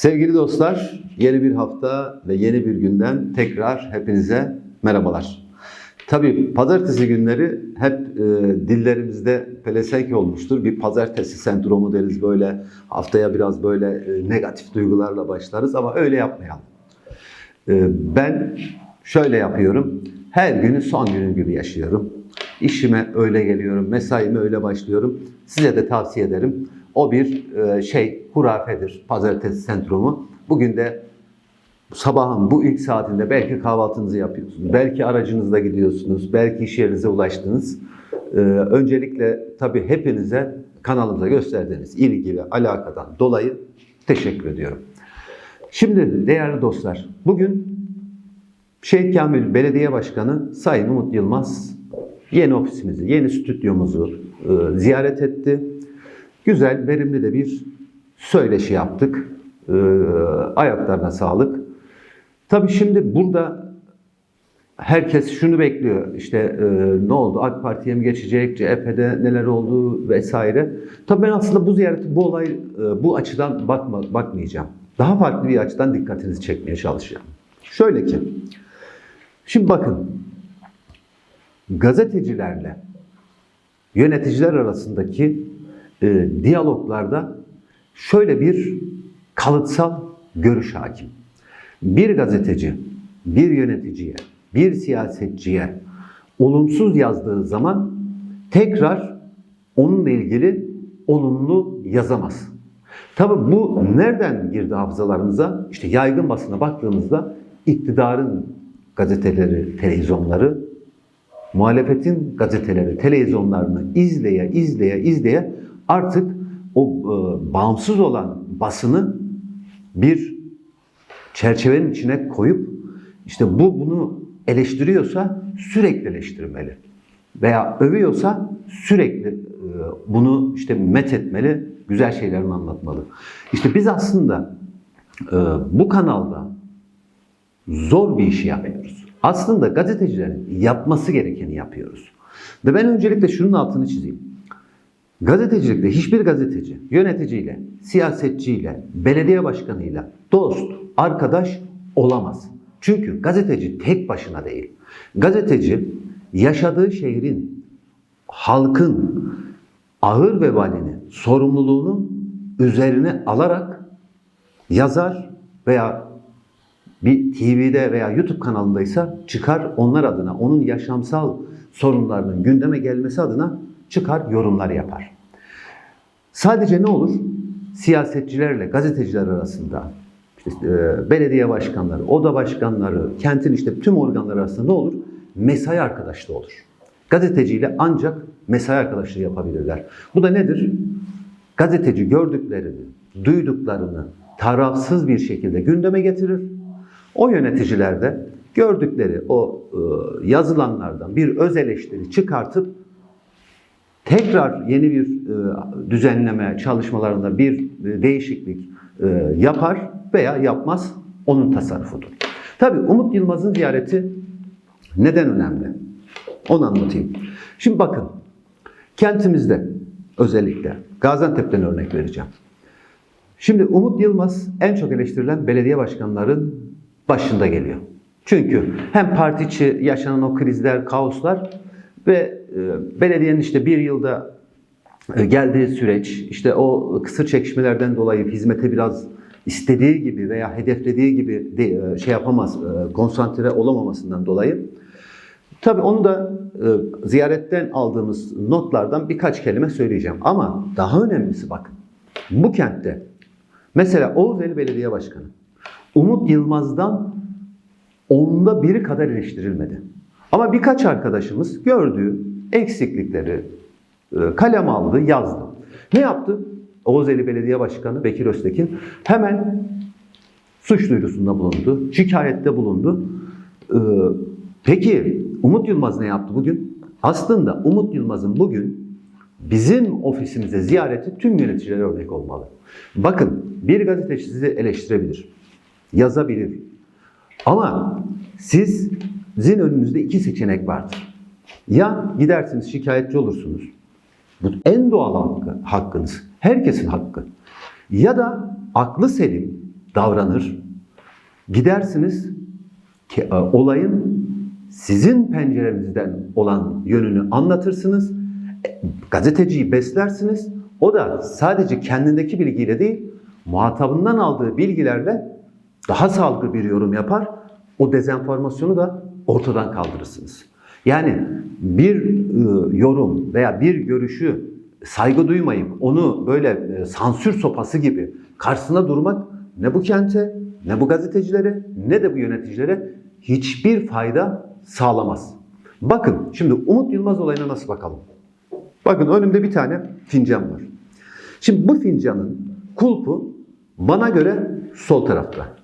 Sevgili dostlar, yeni bir hafta ve yeni bir günden tekrar hepinize merhabalar. Tabii pazartesi günleri hep e, dillerimizde pelesenk olmuştur. Bir pazartesi sendromu deriz böyle haftaya biraz böyle e, negatif duygularla başlarız ama öyle yapmayalım. E, ben şöyle yapıyorum. Her günü son günüm gibi yaşıyorum. İşime öyle geliyorum, mesaime öyle başlıyorum. Size de tavsiye ederim. O bir e, şey, hurafedir. Pazartesi sendromu. Bugün de sabahın bu ilk saatinde belki kahvaltınızı yapıyorsunuz, belki aracınızla gidiyorsunuz, belki iş yerinize ulaştınız. Ee, öncelikle tabii hepinize kanalımıza gösterdiğiniz ilgi ve alakadan dolayı teşekkür ediyorum. Şimdi değerli dostlar, bugün Şehit Kamil Belediye Başkanı Sayın Umut Yılmaz yeni ofisimizi, yeni stüdyomuzu e, ziyaret etti. Güzel, verimli de bir söyleşi yaptık. E, ayaklarına sağlık. Tabii şimdi burada herkes şunu bekliyor. İşte e, ne oldu? AK Parti'ye mi geçecek? CHP'de neler oldu vesaire. Tabii ben aslında bu ziyareti, bu olay e, bu açıdan bakma, bakmayacağım. Daha farklı bir açıdan dikkatinizi çekmeye çalışacağım. Şöyle ki, şimdi bakın, gazetecilerle yöneticiler arasındaki e, diyaloglarda şöyle bir kalıtsal görüş hakim. Bir gazeteci, bir yöneticiye, bir siyasetçiye olumsuz yazdığı zaman tekrar onunla ilgili olumlu yazamaz. Tabi bu nereden girdi hafızalarımıza? İşte yaygın basına baktığımızda iktidarın gazeteleri, televizyonları, muhalefetin gazeteleri, televizyonlarını izleye, izleye, izleye artık o e, bağımsız olan basını bir çerçevenin içine koyup işte bu bunu eleştiriyorsa sürekli eleştirmeli. Veya övüyorsa sürekli e, bunu işte met etmeli, güzel şeylerini anlatmalı. İşte biz aslında e, bu kanalda zor bir işi yapıyoruz. Aslında gazetecilerin yapması gerekeni yapıyoruz. Ve ben öncelikle şunun altını çizeyim. Gazetecilikte hiçbir gazeteci yöneticiyle, siyasetçiyle, belediye başkanıyla dost, arkadaş olamaz. Çünkü gazeteci tek başına değil. Gazeteci yaşadığı şehrin, halkın ağır vebalini, sorumluluğunu üzerine alarak yazar veya bir TV'de veya YouTube kanalındaysa çıkar onlar adına, onun yaşamsal sorunlarının gündeme gelmesi adına çıkar yorumlar yapar. Sadece ne olur? Siyasetçilerle gazeteciler arasında, işte, e, belediye başkanları, oda başkanları, kentin işte tüm organları arasında ne olur? Mesai arkadaşlığı olur. Gazeteciyle ancak mesai arkadaşlığı yapabilirler. Bu da nedir? Gazeteci gördüklerini, duyduklarını tarafsız bir şekilde gündeme getirir. O yöneticiler de gördükleri o e, yazılanlardan bir öz eleştiri çıkartıp tekrar yeni bir e, düzenleme çalışmalarında bir e, değişiklik e, yapar veya yapmaz onun tasarrufudur. Tabii Umut Yılmaz'ın ziyareti neden önemli? Onu anlatayım. Şimdi bakın kentimizde özellikle Gaziantep'ten örnek vereceğim. Şimdi Umut Yılmaz en çok eleştirilen belediye başkanların başında geliyor. Çünkü hem parti içi yaşanan o krizler, kaoslar ve e, belediyenin işte bir yılda e, geldiği süreç, işte o kısır çekişmelerden dolayı hizmete biraz istediği gibi veya hedeflediği gibi e, şey yapamaz, konsantre olamamasından dolayı. Tabii onu da ziyaretten aldığımız notlardan birkaç kelime söyleyeceğim. Ama daha önemlisi bakın, bu kentte mesela Oğuzeli Belediye Başkanı Umut Yılmaz'dan onda biri kadar eleştirilmedi. Ama birkaç arkadaşımız gördüğü eksiklikleri e, kalem aldı, yazdı. Ne yaptı? Oğuzeli Belediye Başkanı Bekir Öztekin hemen suç duyurusunda bulundu, şikayette bulundu. Ee, Peki Umut Yılmaz ne yaptı bugün? Aslında Umut Yılmaz'ın bugün bizim ofisimize ziyareti tüm yöneticilere örnek olmalı. Bakın bir gazeteci sizi eleştirebilir, yazabilir. Ama sizin önünüzde iki seçenek vardır. Ya gidersiniz şikayetçi olursunuz. Bu en doğal hakkı, hakkınız. Herkesin hakkı. Ya da aklı selim, davranır. Gidersiniz ki, e, olayın sizin pencerenizden olan yönünü anlatırsınız. E, Gazeteciyi beslersiniz. O da sadece kendindeki bilgiyle değil, muhatabından aldığı bilgilerle daha sağlıklı bir yorum yapar. O dezenformasyonu da ortadan kaldırırsınız. Yani bir e, yorum veya bir görüşü saygı duymayıp onu böyle e, sansür sopası gibi karşısına durmak ne bu kente, ne bu gazetecilere, ne de bu yöneticilere hiçbir fayda sağlamaz. Bakın şimdi Umut Yılmaz olayına nasıl bakalım? Bakın önümde bir tane fincan var. Şimdi bu fincanın kulpu bana göre sol tarafta.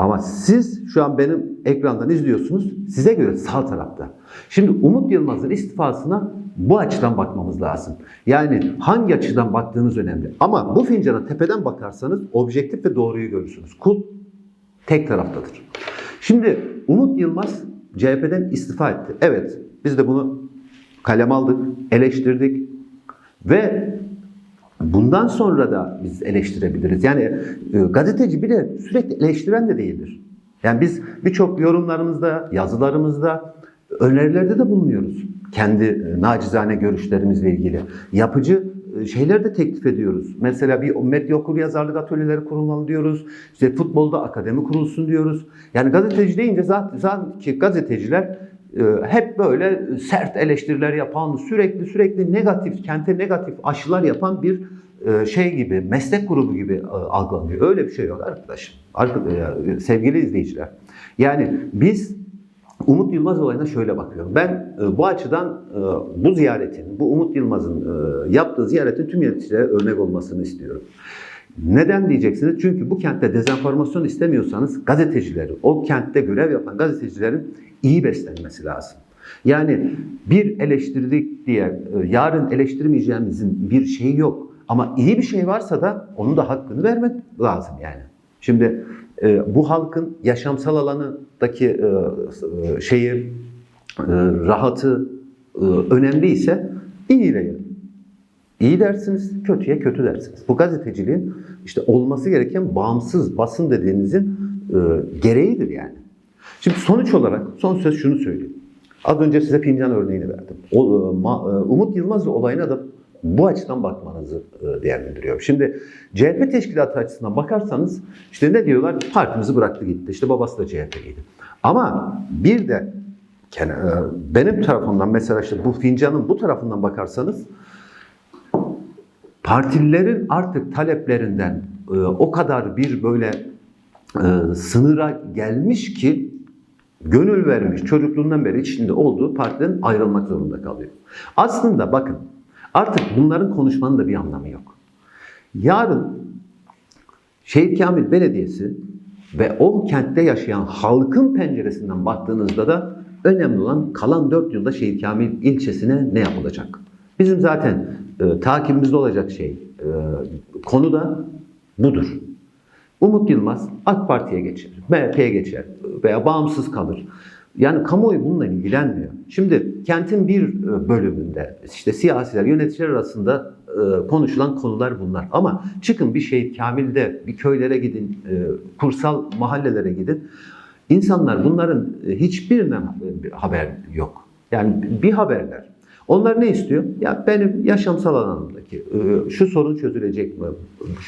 Ama siz şu an benim ekrandan izliyorsunuz. Size göre sağ tarafta. Şimdi Umut Yılmaz'ın istifasına bu açıdan bakmamız lazım. Yani hangi açıdan baktığınız önemli. Ama bu fincana tepeden bakarsanız objektif ve doğruyu görürsünüz. Kul tek taraftadır. Şimdi Umut Yılmaz CHP'den istifa etti. Evet biz de bunu kalem aldık, eleştirdik ve bundan sonra da biz eleştirebiliriz. Yani e, gazeteci bir de sürekli eleştiren de değildir. Yani biz birçok yorumlarımızda, yazılarımızda, önerilerde de bulunuyoruz. Kendi e, nacizane görüşlerimizle ilgili. Yapıcı e, şeyler de teklif ediyoruz. Mesela bir medya okur yazarlık atölyeleri kurulmalı diyoruz. İşte futbolda akademi kurulsun diyoruz. Yani gazeteci deyince zaten, zaten ki gazeteciler hep böyle sert eleştiriler yapan, sürekli sürekli negatif, kente negatif aşılar yapan bir e, şey gibi, meslek grubu gibi e, algılanıyor. Öyle bir şey yok arkadaşım. Arka- e, Sevgili izleyiciler. Yani biz Umut Yılmaz olayına şöyle bakıyorum. Ben bu açıdan bu ziyaretin, bu Umut Yılmaz'ın yaptığı ziyaretin tüm yöneticilere örnek olmasını istiyorum. Neden diyeceksiniz? Çünkü bu kentte dezenformasyon istemiyorsanız gazetecileri, o kentte görev yapan gazetecilerin iyi beslenmesi lazım. Yani bir eleştirdik diye e, yarın eleştirmeyeceğimizin bir şeyi yok. Ama iyi bir şey varsa da onun da hakkını vermek lazım yani. Şimdi e, bu halkın yaşamsal alanındaki e, şeyi, rahatı e, önemliyse iyiyle İyi dersiniz, kötüye kötü dersiniz. Bu gazeteciliğin işte olması gereken bağımsız basın dediğimizin gereğidir yani. Şimdi sonuç olarak son söz şunu söyleyeyim. Az önce size fincan örneğini verdim. O, e, ma- e, Umut Yılmaz olayına da bu açıdan bakmanızı e, değerlendiriyorum. Şimdi CHP teşkilatı açısından bakarsanız işte ne diyorlar? Partimizi bıraktı gitti. İşte babası da CHP'liydi. Ama bir de benim tarafımdan mesela işte bu fincanın bu tarafından bakarsanız partililerin artık taleplerinden o kadar bir böyle e, sınıra gelmiş ki gönül vermiş çocukluğundan beri içinde olduğu partiden ayrılmak zorunda kalıyor. Aslında bakın artık bunların konuşmanın da bir anlamı yok. Yarın Şehit Kamil Belediyesi ve o kentte yaşayan halkın penceresinden baktığınızda da önemli olan kalan 4 yılda Şehit Kamil ilçesine ne yapılacak? Bizim zaten e, takibimizde olacak şey, e, konu da budur. Umut Yılmaz AK Parti'ye geçer, MHP'ye geçer veya bağımsız kalır. Yani kamuoyu bununla ilgilenmiyor. Şimdi kentin bir e, bölümünde işte siyasiler, yöneticiler arasında e, konuşulan konular bunlar. Ama çıkın bir şehit Kamil'de, bir köylere gidin, e, kursal mahallelere gidin. İnsanlar bunların e, hiçbirinden e, haber yok. Yani bir haberler. Onlar ne istiyor? Ya benim yaşamsal alanımdaki e, şu sorun çözülecek mi?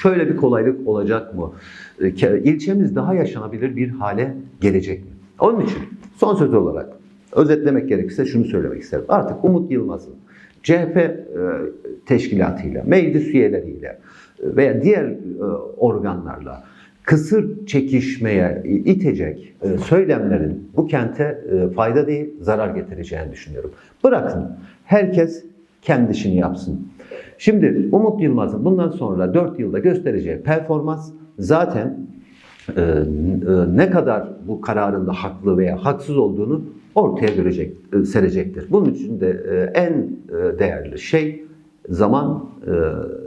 Şöyle bir kolaylık olacak mı? E, İlçemiz daha yaşanabilir bir hale gelecek mi? Onun için son söz olarak özetlemek gerekirse şunu söylemek isterim. Artık Umut Yılmaz'ın CHP e, teşkilatıyla, meclis üyeleriyle veya diğer organlarla kısır çekişmeye itecek e, söylemlerin bu kente e, fayda değil zarar getireceğini düşünüyorum. Bırakın herkes kendi işini yapsın. Şimdi Umut Yılmaz'ın bundan sonra 4 yılda göstereceği performans zaten e, ne kadar bu kararında haklı veya haksız olduğunu ortaya görecek, e, serecektir. Bunun için de en değerli şey zaman,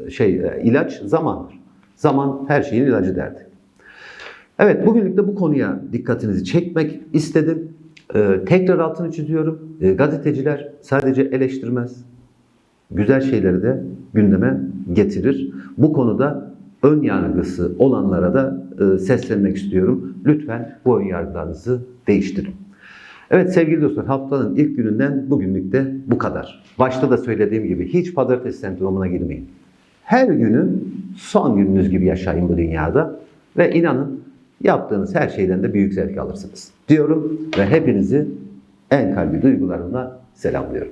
şey ilaç zamandır. Zaman her şeyin ilacı derdi. Evet, bugünlük de bu konuya dikkatinizi çekmek istedim. Ee, tekrar altını çiziyorum. Ee, gazeteciler sadece eleştirmez, güzel şeyleri de gündeme getirir. Bu konuda ön yargısı olanlara da e, seslenmek istiyorum. Lütfen bu ön yargılarınızı değiştirin. Evet sevgili dostlar haftanın ilk gününden bugünlük de bu kadar. Başta da söylediğim gibi hiç pazartesi sendromuna girmeyin. Her günü son gününüz gibi yaşayın bu dünyada ve inanın yaptığınız her şeyden de büyük zevk alırsınız. Diyorum ve hepinizi en kalbi duygularımla selamlıyorum.